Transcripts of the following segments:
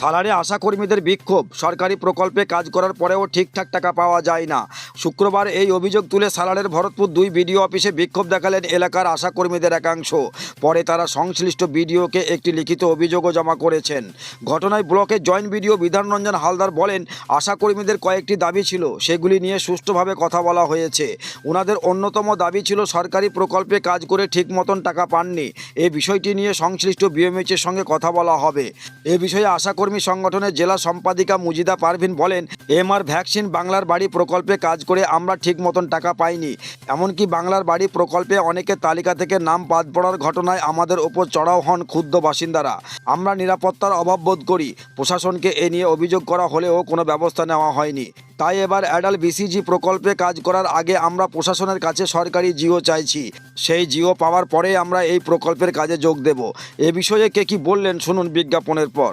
সালারে আশা কর্মীদের বিক্ষোভ। সরকারি প্রকল্পে কাজ করার পরেও ঠিকঠাক টাকা পাওয়া যায় না। শুক্রবার এই অভিযোগ তুলে সালারের ভরতপুর দুই বিডিও অফিসে বিক্ষোভ দেখালেন এলাকার আশা কর্মীদের একাংশ। পরে তারা সংশ্লিষ্ট বিডিওকে একটি লিখিত অভিযোগও জমা করেছেন। ঘটনায় ব্লকের জয়েন্ট বিডিও বিধানরঞ্জন হালদার বলেন, আশা কর্মীদের কয়েকটি দাবি ছিল, সেগুলি নিয়ে সুষ্ঠুভাবে কথা বলা হয়েছে। ওনাদের অন্যতম দাবি ছিল সরকারি প্রকল্পে কাজ করে ঠিক মতন টাকা পাননি। এই বিষয়টি নিয়ে সংশ্লিষ্ট বিএমএইচের সঙ্গে কথা বলা হবে। এ বিষয়ে আশাকর্মী সংগঠনের জেলা সম্পাদিকা মুজিদা পারভিন বলেন, এমআর ভ্যাকসিন বাংলার বাড়ি প্রকল্পে কাজ করে আমরা ঠিক মতন টাকা পাইনি। এমনকি বাংলার বাড়ি প্রকল্পে অনেকের তালিকা থেকে নাম বাদ পড়ার ঘটনায় আমাদের ওপর চড়াও হন ক্ষুদ্র বাসিন্দারা। আমরা নিরাপত্তার অভাব বোধ করি। প্রশাসনকে এ নিয়ে অভিযোগ করা হলেও কোনো ব্যবস্থা নেওয়া হয়নি। তাই এবার অ্যাডাল বিসিজি প্রকল্পে কাজ করার আগে আমরা প্রশাসনের কাছে সরকারি জিও চাইছি। সেই জিও পাওয়ার পরে আমরা এই প্রকল্পের কাজে যোগ দেব। এ বিষয়ে কে কি বললেন, শুনুন বিজ্ঞাপনের পর।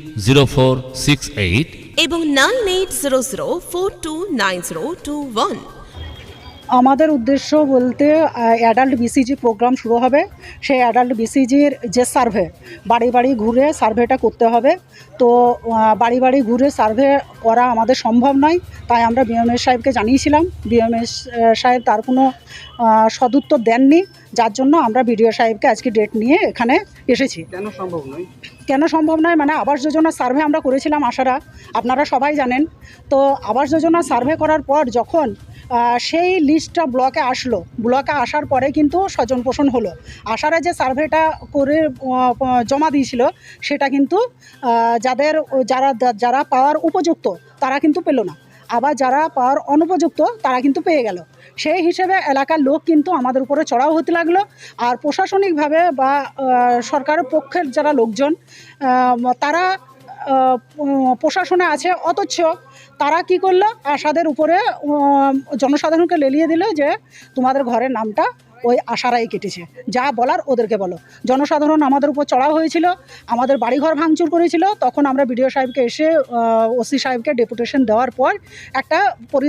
এবং nine eight zero zero four two nine zero two one. আমাদের উদ্দেশ্য বলতে অ্যাডাল্ট বিসিজি প্রোগ্রাম শুরু হবে। সেই অ্যাডাল্ট বিসিজির যে সার্ভে বাড়ি বাড়ি ঘুরে সার্ভেটা করতে হবে। তো বাড়ি বাড়ি ঘুরে সার্ভে করা আমাদের সম্ভব নয়। তাই আমরা বিএমএস সাহেবকে জানিয়েছিলাম। বিএমএস সাহেব তার কোনো সদুত্তর দেননি। যার জন্য আমরা বিডিও সাহেবকে আজকে ডেট নিয়ে এখানে এসেছি। কেন সম্ভব নয়? কেন সম্ভব নয়? মানে আবাস যোজনা সার্ভে আমরা করেছিলাম আশারা। আপনারা সবাই জানেন। তো আবাস যোজনা সার্ভে করার পর যখন সেই লিস্টটা ব্লকে আসলো। ব্লকে আসার পরে কিন্তু স্বজন পোষণ হলো। আশারা যে সার্ভেটা করে জমা দিয়েছিল, সেটা কিন্তু যাদের, যারা যারা পাওয়ার উপযুক্ত, তারা কিন্তু পেল না। আবার যারা পাওয়ার অনুপযুক্ত, তারা কিন্তু পেয়ে গেল। সেই হিসেবে এলাকার লোক কিন্তু আমাদের উপরে চড়াও হতে লাগল। আর প্রশাসনিকভাবে বা সরকারের পক্ষের যারা লোকজন তারা প্রশাসনে আছে, অথচ তারা কি করল? আশাদের উপরে জনসাধারণকে লেলিয়ে দিল যে তোমাদের ঘরের নামটা ওই আশারাই কেটেছে। যা বলার ওদেরকে বলো। জনসাধারণ আমাদের উপর চড়াও হয়েছিল, আমাদের বাড়িঘর ভাঙচুর করেছিল। তখন আমরা বিডিও সাহেবকে এসে ওসি সাহেবকে ডেপুটেশন দেওয়ার পর একটা পরি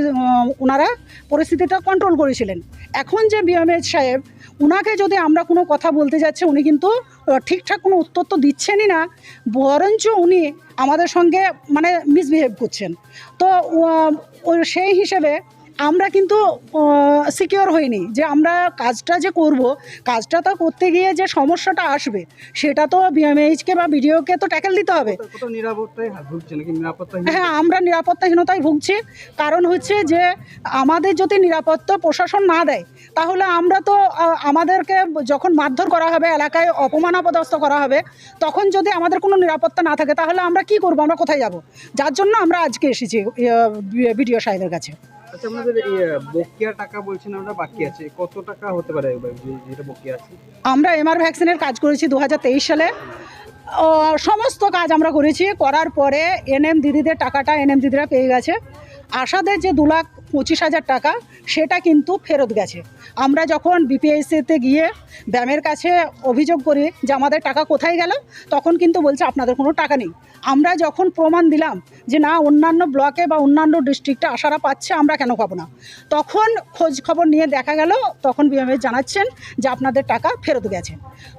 ওনারা পরিস্থিতিটা কন্ট্রোল করেছিলেন। এখন যে বিএমএইচ সাহেব, উনাকে যদি আমরা কোনো কথা বলতে যাচ্ছি, উনি কিন্তু ঠিকঠাক কোনো উত্তর তো দিচ্ছেনই না। বরঞ্চ উনি আমাদের সঙ্গে মানে মিসবিহেভ করছেন। তো সেই হিসেবে আমরা কিন্তু সিকিওর হইনি যে আমরা কাজটা যে করব কাজটা তো করতে গিয়ে যে সমস্যাটা আসবে সেটা তো বিএমএইচকে বা বিডিওকে তো ট্যাকেল দিতে হবে। হ্যাঁ আমরা নিরাপত্তাহীনতায় ভুগছি। কারণ হচ্ছে যে আমাদের যদি নিরাপত্তা প্রশাসন না দেয় তাহলে আমরা তো আমাদেরকে যখন মারধর করা হবে এলাকায় অপমান অপদস্থ করা হবে তখন যদি আমাদের কোনো নিরাপত্তা না থাকে তাহলে আমরা কি করব? আমরা কোথায় যাব? যার জন্য আমরা আজকে এসেছি বিডিও সাহেবের কাছে। আচ্ছা আমাদের টাকা বলছেন আমরা, বাকি আছে। কত টাকা হতে পারে যেটা আছে? আমরা এমআর ভ্যাকসিনের কাজ করেছি দু হাজার তেইশ সালে। সমস্ত কাজ আমরা করেছি। করার পরে এনএম দিদিদের টাকাটা এনএম দিদিরা পেয়ে গেছে। আশাদের যে দু লাখ পঁচিশ হাজার টাকা, সেটা কিন্তু ফেরত গেছে। আমরা যখন বিপিএসসিতে গিয়ে ব্যামের কাছে অভিযোগ করি যে আমাদের টাকা কোথায় গেল, তখন কিন্তু বলছে আপনাদের কোনো টাকা নেই। আমরা যখন প্রমাণ দিলাম যে না, অন্যান্য ব্লকে বা অন্যান্য ডিস্ট্রিক্টে আশারা পাচ্ছে, আমরা কেন পাবো না? তখন খোঁজ খবর নিয়ে দেখা গেল, তখন বিএমএস জানাচ্ছেন যে আপনাদের টাকা ফেরত গেছে।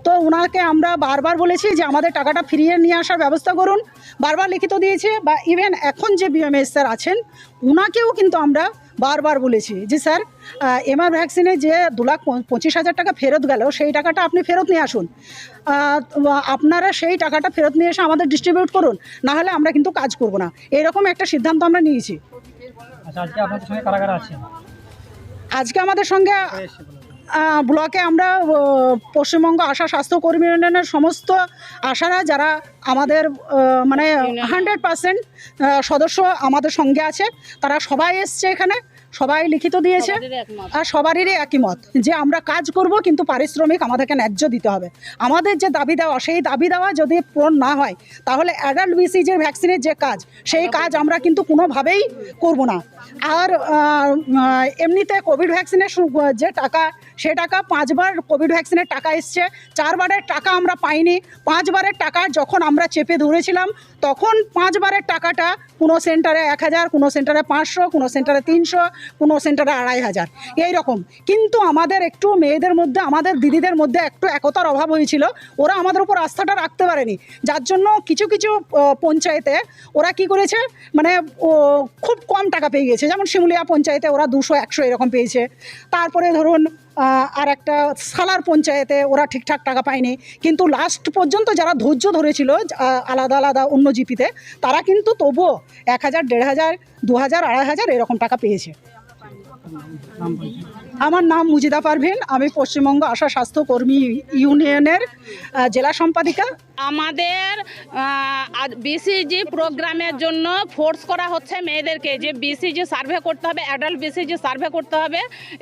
তো ওনাকে আমরা বারবার বলেছি যে আমাদের টাকাটা ফিরিয়ে নিয়ে আসার ব্যবস্থা করুন। বারবার লিখিত দিয়েছে বা ইভেন এখন যে বিএমএস স্যার আছেন ওনাকেও কিন্তু আমরা বারবার বলেছি যে স্যার এমআর ভ্যাকসিনে যে দু লাখ পঁচিশ হাজার টাকা ফেরত গেল সেই টাকাটা আপনি ফেরত নিয়ে আসুন। আপনারা সেই টাকাটা ফেরত নিয়ে এসে আমাদের ডিস্ট্রিবিউট করুন না হলে আমরা কিন্তু কাজ করব না। এরকম একটা সিদ্ধান্ত আমরা নিয়েছি। আচ্ছা আজকে আপনাদের সঙ্গে আছে আজকে আমাদের সঙ্গে ব্লকে আমরা পশ্চিমবঙ্গ আশা স্বাস্থ্যকর্মী ইউনিয়নের সমস্ত আশারা যারা আমাদের মানে হান্ড্রেড পার্সেন্ট সদস্য আমাদের সঙ্গে আছে তারা সবাই এসছে এখানে। সবাই লিখিত দিয়েছে আর সবারই একই মত যে আমরা কাজ করব কিন্তু পারিশ্রমিক আমাদেরকে ন্যায্য দিতে হবে। আমাদের যে দাবি দেওয়া সেই দাবি দেওয়া যদি পূরণ না হয় তাহলে অ্যাডাল্ট বিসি যে ভ্যাকসিনের যে কাজ সেই কাজ আমরা কিন্তু কোনোভাবেই করব না। আর এমনিতে কোভিড ভ্যাকসিনের যে টাকা সে টাকা পাঁচবার কোভিড ভ্যাকসিনের টাকা এসছে। চারবারের টাকা আমরা পাইনি। পাঁচবারের টাকা যখন আমরা চেপে ধরেছিলাম তখন পাঁচবারের টাকাটা কোনো সেন্টারে এক হাজার কোনো সেন্টারে পাঁচশো কোনো সেন্টারে তিনশো কোনো সেন্টারে আড়াই হাজার। এই রকম কিন্তু আমাদের একটু মেয়েদের মধ্যে, আমাদের দিদিদের মধ্যে একটু একতার অভাব হয়েছিল। ওরা আমাদের উপর আস্থাটা রাখতে পারেনি। যার জন্য কিছু কিছু পঞ্চায়েতে ওরা কি করেছে? মানে খুব কম টাকা পেয়ে গেছে। যেমন শিমুলিয়া পঞ্চায়েতে ওরা দুশো, একশো এরকম পেয়েছে। তারপরে ধরুন আর একটা সালার পঞ্চায়েতে ওরা ঠিকঠাক টাকা পায়নি। কিন্তু লাস্ট পর্যন্ত যারা ধৈর্য ধরেছিল আলাদা আলাদা অন্য জিপিতে তারা কিন্তু তবুও এক হাজার, দেড় হাজার, দু হাজার, আড়াই হাজার এরকম টাকা পেয়েছে। নাম বলছি আমার নাম মুজিদা পারভিন, আমি পশ্চিমবঙ্গ আশা স্বাস্থ্যকর্মী ইউনিয়নের জেলা সম্পাদিকা। আমাদের বিসিজি প্রোগ্রামের জন্য ফোর্স করা হচ্ছে মেয়েদেরকে যে বিসিজি সার্ভে করতে হবে অ্যাডাল্ট বিসিজি সার্ভে করতে হবে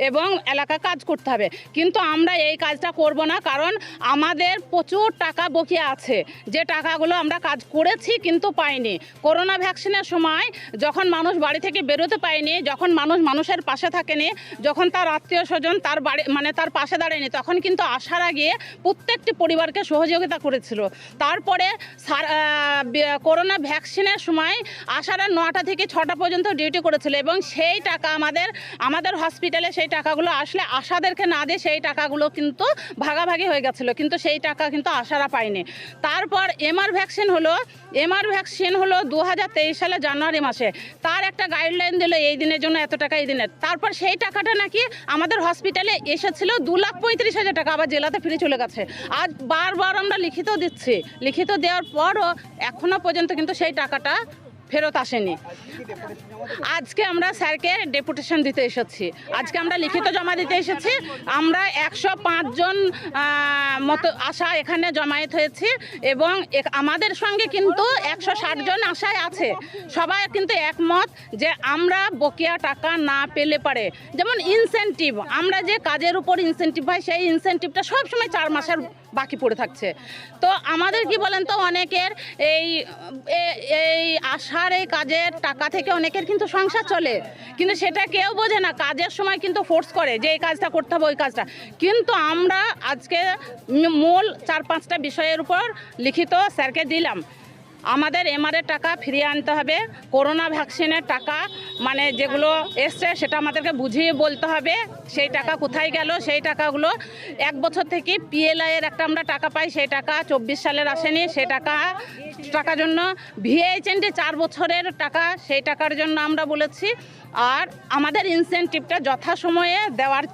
এবং এলাকা কাজ করতে হবে। কিন্তু আমরা এই কাজটা করব না, কারণ আমাদের প্রচুর টাকা বকিয়া আছে। যে টাকাগুলো আমরা কাজ করেছি কিন্তু পাইনি। করোনা ভ্যাকসিনের সময় যখন মানুষ বাড়ি থেকে বেরোতে পায়নি, যখন মানুষ মানুষের পাশে থাকেনি, যখন তার আত্মীয় স্বজন তার বাড়ি মানে তার পাশে দাঁড়ায়নি। তখন কিন্তু আসার আগে প্রত্যেকটি পরিবারকে সহযোগিতা করেছিল। তারপরে করোনা ভ্যাকসিনের সময় আশারা নটা থেকে ছটা পর্যন্ত ডিউটি করেছিল এবং সেই টাকা আমাদের আমাদের হসপিটালে সেই টাকাগুলো আসলে আশাদেরকে না দিয়ে সেই টাকাগুলো কিন্তু ভাগাভাগি হয়ে গেছিল। কিন্তু সেই টাকা কিন্তু আশারা পায়নি। তারপর এমআর ভ্যাকসিন হলো, এমআর ভ্যাকসিন হলো দু হাজার তেইশ সালে জানুয়ারি মাসে। তার একটা গাইডলাইন দিল এই দিনের জন্য এত টাকা এই দিনের। তারপর সেই টাকাটা নাকি আমাদের হসপিটালে এসেছিল দু লাখ পঁয়ত্রিশ হাজার টাকা, আবার জেলাতে ফিরে চলে গেছে। আজ বারবার আমরা লিখিত দিচ্ছি। লিখিত দেওয়ার পরও এখনও পর্যন্ত কিন্তু সেই টাকাটা ফেরত আসেনি। আজকে আমরা স্যারকে ডেপুটেশন দিতে এসেছি। আজকে আমরা লিখিত জমা দিতে এসেছি। আমরা একশো পাঁচজন মতো আশা এখানে জমায়েত হয়েছি এবং আমাদের সঙ্গে কিন্তু একশো ষাট জন আশায় আছে। সবাই কিন্তু একমত যে আমরা বকেয়া টাকা না পেলে পারে। যেমন ইনসেন্টিভ আমরা যে কাজের উপর ইনসেন্টিভ হয় সেই ইনসেন্টিভটা সবসময় চার মাসের বাকি পড়ে থাকছে। তো আমাদের কি বলেন তো, অনেকের এই এই এই আশার এই কাজের টাকা থেকে অনেকের কিন্তু সংসার চলে। কিন্তু সেটা কেউ বোঝে না, কাজের সময় কিন্তু ফোর্স করে যে এই কাজটা করতে হবে, ওই কাজটা। কিন্তু আমরা আজকে মূল চার পাঁচটা বিষয়ের উপর লিখিত স্যারকে দিলাম। আমাদের এমআরের টাকা ফিরিয়ে আনতে হবে। করোনা ভ্যাকসিনের টাকা মানে যেগুলো এসছে সেটা আমাদেরকে বুঝিয়ে বলতে হবে, সেই টাকা কোথায় গেল, সেই টাকাগুলো এক বছর থেকে পিএলআই এর একটা আমরা টাকা পাই, সেই টাকা চব্বিশ সালের আসেনি, সেই টাকা, টাকার জন্য ভিএইচএনডি চার বছরের টাকা, সেই টাকার জন্য আমরা বলেছি। আর আমাদের ইনসেন্টিভটা যথাসময়ে দেওয়ার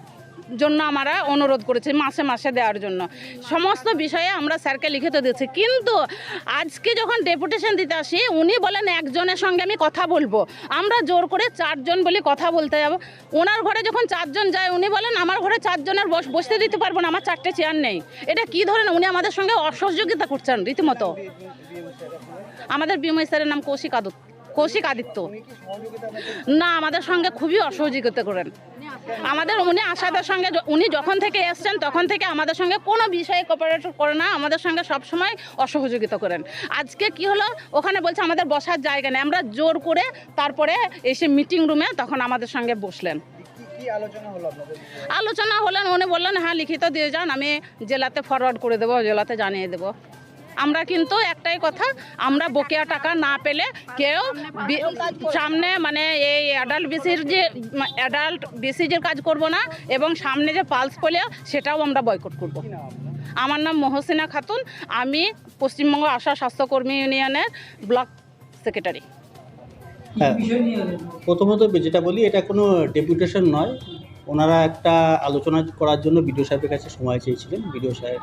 জন্য আমরা অনুরোধ করেছি মাসে মাসে দেওয়ার জন্য। সমস্ত বিষয়ে আমরা স্যারকে লিখিত দিয়েছি। কিন্তু আজকে যখন ডেপুটেশন দিতে আসি, উনি বলেন একজনের সঙ্গে আমি কথা বলব। আমরা জোর করে চারজন বলে কথা বলতে যাব। ওনার ঘরে যখন চারজন যায়, উনি বলেন, আমার ঘরে চারজনের বস- বসতে দিতে পারব না, আমার চারটে চেয়ার নেই। এটা কি ধরেন উনি আমাদের সঙ্গে অসহযোগিতা করছেন রীতিমতো। আমাদের বিময় স্যারের নাম কৌশিক আদিত্য কৌশিক আদিত্য। না, আমাদের সঙ্গে খুবই অসহযোগিতা করেন। আমাদের উনি আশাদের সঙ্গে উনি যখন থেকে এসছেন, তখন থেকে আমাদের সঙ্গে কোনো বিষয়ে কোপারেট করে না, আমাদের সঙ্গে সব সময় অসহযোগিতা করেন। আজকে কি হলো? ওখানে বলছে আমাদের বসার জায়গা নেই। আমরা জোর করে তারপরে এসে মিটিং রুমে তখন আমাদের সঙ্গে বসলেন। আলোচনা হলেন উনি বললেন হ্যাঁ লিখিত দিয়ে যান, আমি জেলাতে ফরওয়ার্ড করে দেবো, জেলাতে জানিয়ে দেবো। আমরা কিন্তু একটাই কথা, আমরা বকেয়া টাকা না পেলে কেউ সামনে মানে এই অ্যাডাল্ট বিসির যে অ্যাডাল্ট বিসিজের কাজ করব না এবং সামনে যে পালস পোলিও সেটাও আমরা বয়কট করব। আমার নাম মহসিনা খাতুন, আমি পশ্চিমবঙ্গ আশা স্বাস্থ্যকর্মী ইউনিয়নের ব্লক সেক্রেটারি। হ্যাঁ প্রথমত যেটা বলি, এটা কোনো ডেপুটেশন নয়। ওনারা একটা আলোচনা করার জন্য বিডিও সাহেবের কাছে সময় চেয়েছিলেন। বিডিও সাহেব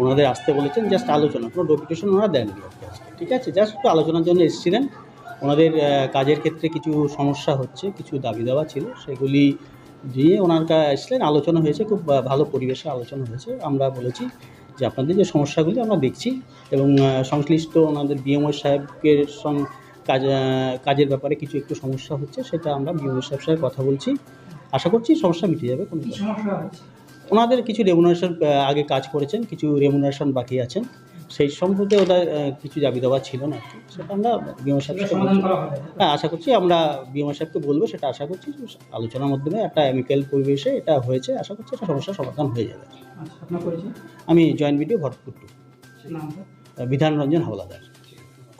ওনাদের আসতে বলেছেন জাস্ট আলোচনা কোনো ডেপুটেশন ওনারা দেননি। ঠিক আছে জাস্ট একটু আলোচনার জন্য এসেছিলেন ওনাদের কাজের ক্ষেত্রে কিছু সমস্যা হচ্ছে কিছু দাবি দেওয়া ছিল সেগুলি দিয়ে ওনার কাছে এসলেন আলোচনা হয়েছে খুব ভালো পরিবেশে আলোচনা হয়েছে আমরা বলেছি যে আপনাদের যে সমস্যাগুলি আমরা দেখছি এবং সংশ্লিষ্ট ওনাদের বিএমও সাহেবের সঙ্গে কাজ কাজের ব্যাপারে কিছু একটু সমস্যা হচ্ছে সেটা আমরা বিএমও সাহেব সাথে কথা বলছি আশা করছি সমস্যা মিটে যাবে কোনো। সমস্যা ওনাদের কিছু রেমুনারেশন আগে কাজ করেছেন কিছু রেমুনারেশন বাকি আছেন। সেই সম্পর্কে ওদের কিছু দাবি দাবা ছিল না আর কি। সেটা আমরা বিএমও সাহেব সেটা সমাধান করা হবে। হ্যাঁ আশা করছি আমরা বিএমও সাহেবকে বলব সেটা আশা করছি আলোচনার মাধ্যমে একটা অ্যামিক্যাল পরিবেশে এটা হয়েছে। আশা করছি এটা সমস্যার সমাধান হয়ে যাবে। আচ্ছা আমি জয়েন্ট ভিডিও ভরপুর বিধান রঞ্জন হাওলাদার।